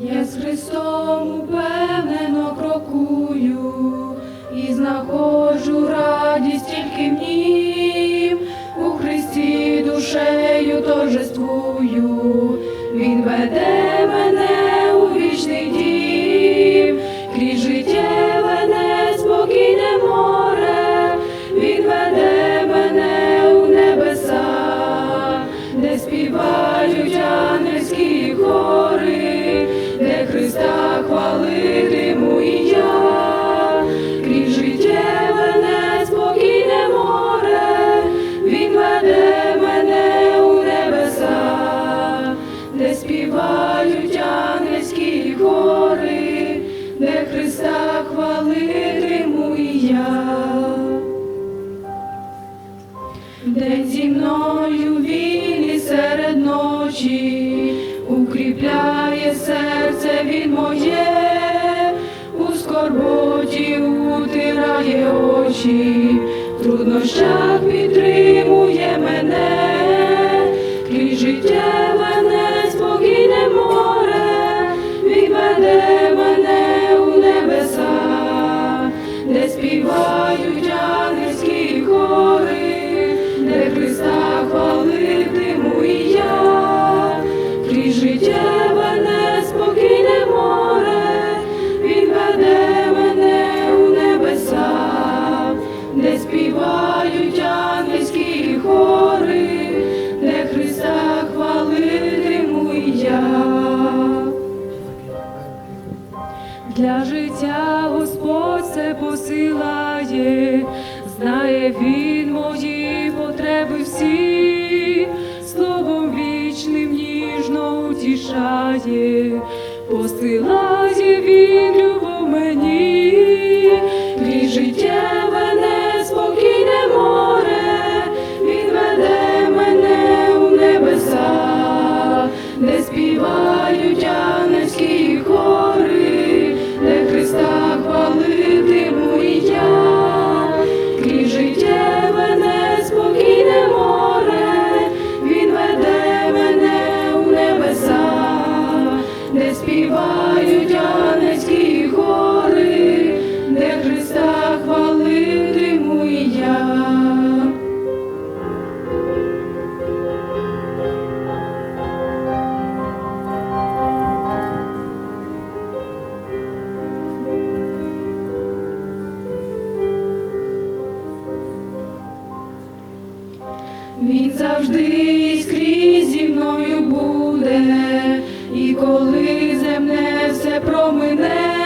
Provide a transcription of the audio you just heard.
Я з Христом упевнено крокую і знаходжу радість. день зі мною він і серед ночі, укріпляє серце він моє, у скорботі утирає очі, труднощах підтримує мене. для життя Господь це посилає, знає Він мої потреби всі, словом вічним ніжно утішає, посилає. Він завжди і скрізь зі мною буде, і коли земне все промине.